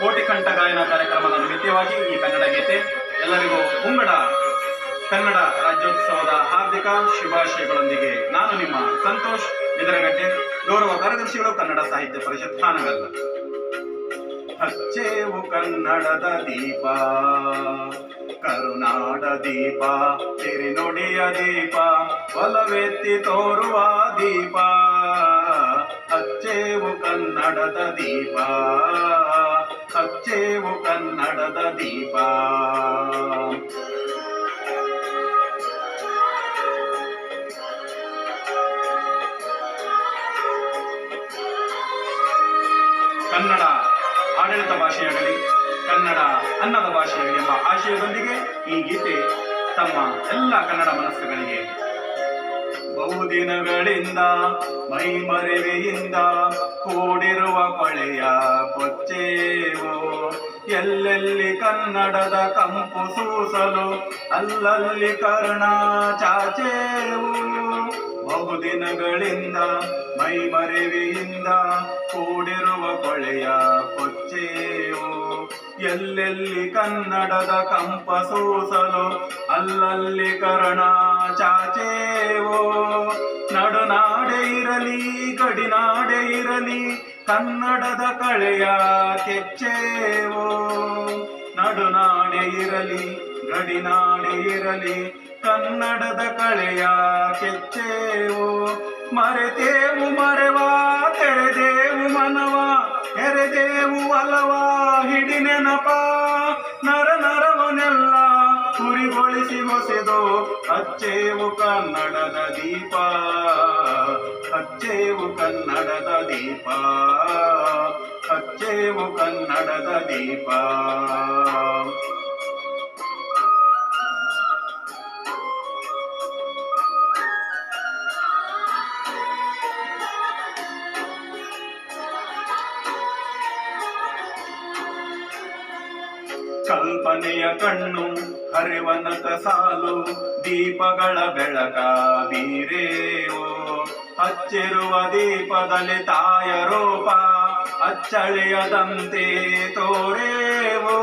ಕೋಟಿ ಕಂಠ ಗಾಯನ ಕಾರ್ಯಕ್ರಮದ ನಿಮಿತ್ತವಾಗಿ ಈ ಕನ್ನಡ ಗೀತೆ ಎಲ್ಲರಿಗೂ ಮುಂಗಡ ಕನ್ನಡ ರಾಜ್ಯೋತ್ಸವದ ಹಾರ್ದಿಕ ಶುಭಾಶಯಗಳೊಂದಿಗೆ ನಾನು ನಿಮ್ಮ ಸಂತೋಷ್ ಇದರಗಡ್ಡೆ ಗೌರವ ಕಾರ್ಯದರ್ಶಿಗಳು ಕನ್ನಡ ಸಾಹಿತ್ಯ ಪರಿಷತ್ ಹಾನಗಲ್ಲ ಹಚ್ಚೇವು ಕನ್ನಡದ ದೀಪ, ಕರುನಾಡ ದೀಪ ತಿರಿನುಡಿಯ ದೀಪ, ಒಲವೆತ್ತಿ ತೋರುವ ದೀಪ, ಹಚ್ಚೇವು ಕನ್ನಡದ ದೀಪ. ಹಚ್ಚೇವು ಕನ್ನಡದ ದೀಪ. ಕನ್ನಡ ಆಡಳಿತ ಭಾಷೆಯಾಗಲಿ, ಕನ್ನಡ ಅನ್ನದ ಭಾಷೆಯಾಗಲಿ ಎಂಬ ಆಶಯದೊಂದಿಗೆ ಈ ಗೀತೆ ತಮ್ಮ ಎಲ್ಲ ಕನ್ನಡ ಮನಸ್ಸುಗಳಿಗೆ ಬಹುದಿನಗಳಿಂದ, ಮೈಮರೆವೆಯಿಂದ ಕೂಡಿರುವ ಕೊಳೆಯ ಕೊಚ್ಚೇವೋ ಎಲ್ಲೆಲ್ಲಿ ಕನ್ನಡದ ಕಂಪು ಸೂಸಲು, ಅಲ್ಲಲ್ಲಿ ಕರ್ಣ ಚಾಚೇವು ಬಹುದಿನಗಳಿಂದ, ಮೈಮರೆವೆಯಿಂದ ಕೂಡಿರುವ ಕೊಳೆಯ ಕೊಚ್ಚೇವು ಎಲ್ಲೆಲ್ಲಿ ಕನ್ನಡದ ಕಂಪ ಸೂಸಲು, ಅಲ್ಲಲ್ಲಿ ಕರ್ಣ ಚಾಚೇವೋ ನಡುನಾಡೆ ಇರಲಿ, ಗಡಿನಾಡೆ ಇರಲಿ, ಕನ್ನಡದ ಕಳೆಯ ಕೆಚ್ಚೇವೋ. ನಡುನಾಡೆ ಇರಲಿ, ಗಡಿನಾಡೆ ಇರಲಿ, ಕನ್ನಡದ ಕಳೆಯ ಕೆಚ್ಚೇವೋ. ಮರೆತೇವು ಮರೆವಾ, ತೆರೆದೇವು ಮನವ ಎರೆದೇವು ಅಲವಾ, ಹಿಡಿ ನೆನಪ, ನರ ನರವನೆಲ್ಲ ಕುರಿಗೊಳಿಸಿ ಹೊಸೆದು ಅಚ್ಚೇವು ಕನ್ನಡದ ದೀಪ. ಅಚ್ಚೇವು ಕನ್ನಡದ ದೀಪ. ಅಚ್ಚೇವು ಕನ್ನಡದ ದೀಪ. ಕಲ್ಪನೆಯ ಕಣ್ಣು ಹರಿವನಕ ಸಾಲು ದೀಪಗಳ ಬೆಳಕ ಬೀರೇವು. ಹಚ್ಚಿರುವ ದೀಪದಲ್ಲಿ ತಾಯ ರೂಪ ಅಚ್ಚಳಿಯದಂತೆ ತೋರೇವು.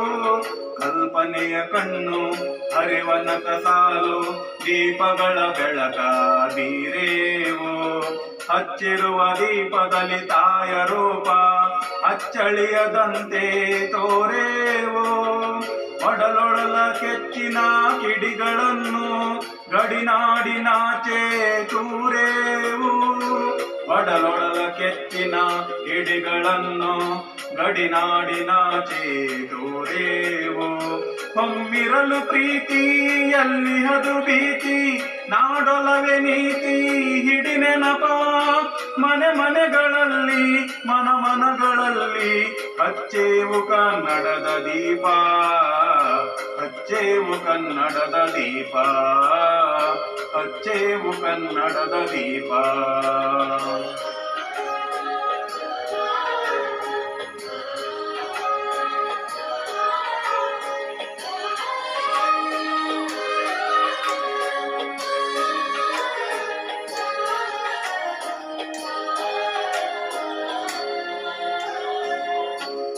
ಕಲ್ಪನೆಯ ಕಣ್ಣು ಹರಿವನತ ಸಾಲು ದೀಪಗಳ ಬೆಳಕ ಬೀರೇವು. ಹಚ್ಚಿರುವ ದೀಪದಲ್ಲಿ ತಾಯ ರೂಪ ಅಚ್ಚಳಿಯದಂತೆ ತೋರೇವು? ಒಡಲೊಡಲ ಕೆಚ್ಚಿನ ಕಿಡಿಗಳನ್ನು ಗಡಿನಾಡಿನಾಚೆ ತೂರೇವು ಒಡಲೊಡಲ ಕೆಚ್ಚಿನ ಕಿಡಿಗಳನ್ನು ಗಡಿನಾಡಿನಾಚೆ ತೋರೇವು ಹೊಮ್ಮಿರಲು ಪ್ರೀತಿ ಎಲ್ಲಿ ಅದು ಭೀತಿ, ನಾಡೊಲವೆ ನೀತಿ, ಹಿಡಿ ನೆನಪ ಮನೆ ಮನೆಗಳಲ್ಲಿ ಮನ ಮನಗಳಲ್ಲಿ ಹಚ್ಚೇವು ಕನ್ನಡದ ದೀಪ. ಹಚ್ಚೇವು ಕನ್ನಡದ ದೀಪ. ಹಚ್ಚೇವು ಕನ್ನಡದ ದೀಪ.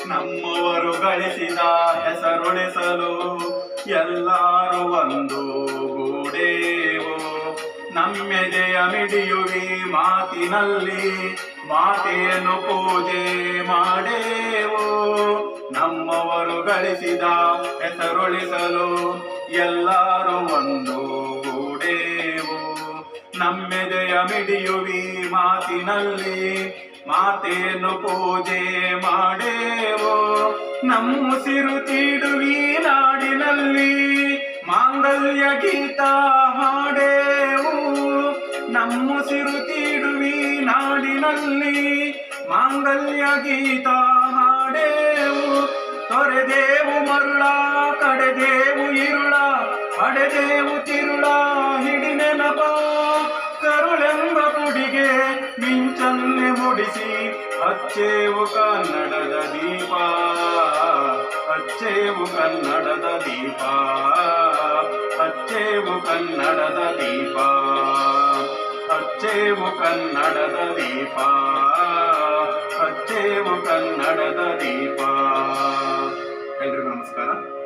ನಮ್ಮವರು ಗಳಿಸಿದ ಹೆಸರುಳಿಸಲು ಎಲ್ಲರೂ ಒಂದು ಗೂಡೇವು. ನಮ್ಮೆದೆಯ ಮಿಡಿಯುವಿ ಮಾತಿನಲ್ಲಿ, ಮಾತೆಯನ್ನು ಪೂಜೆ ಮಾಡೇವು. ನಮ್ಮವರು ಗಳಿಸಿದ ಹೆಸರುಳಿಸಲು ಎಲ್ಲರೂ ಒಂದು ಗೂಡೇವು. ನಮ್ಮೆದೆಯ ಮಿಡಿಯುವಿ ಮಾತಿನಲ್ಲಿ ಮಾತೆಯನ್ನು ಪೂಜೆ ಮಾಡೇವೋ? ನಮ್ಮುಸಿರು ತೀಡುವಿ ನಾಡಿನಲ್ಲಿ ಮಾಂಗಲ್ಯ ಗೀತ ಹಾಡೇವು? ನಮ್ಮುಸಿರು ತೀಡುವಿ ನಾಡಿನಲ್ಲಿ ಮಾಂಗಲ್ಯ ಗೀತ ಹಾಡೇವು? ತೊರೆದೇವು ಮರುಳ, ಕಡೆದೇವು ಇರುಳ, ಪಡೆದೇವು ತಿರುಳ ಮುಡಿಸಿ. ಅಚ್ಚೇವು ಕನ್ನಡದ ದೀಪ. ಅಚ್ಚೇವು ಕನ್ನಡದ ದೀಪ. ಅಚ್ಚೇವು ಕನ್ನಡದ ದೀಪ. ಅಚ್ಚೇವು ಕನ್ನಡದ ದೀಪ. ಅಚ್ಚೇವು ಕನ್ನಡದ ದೀಪ. ನಮಸ್ಕಾರ.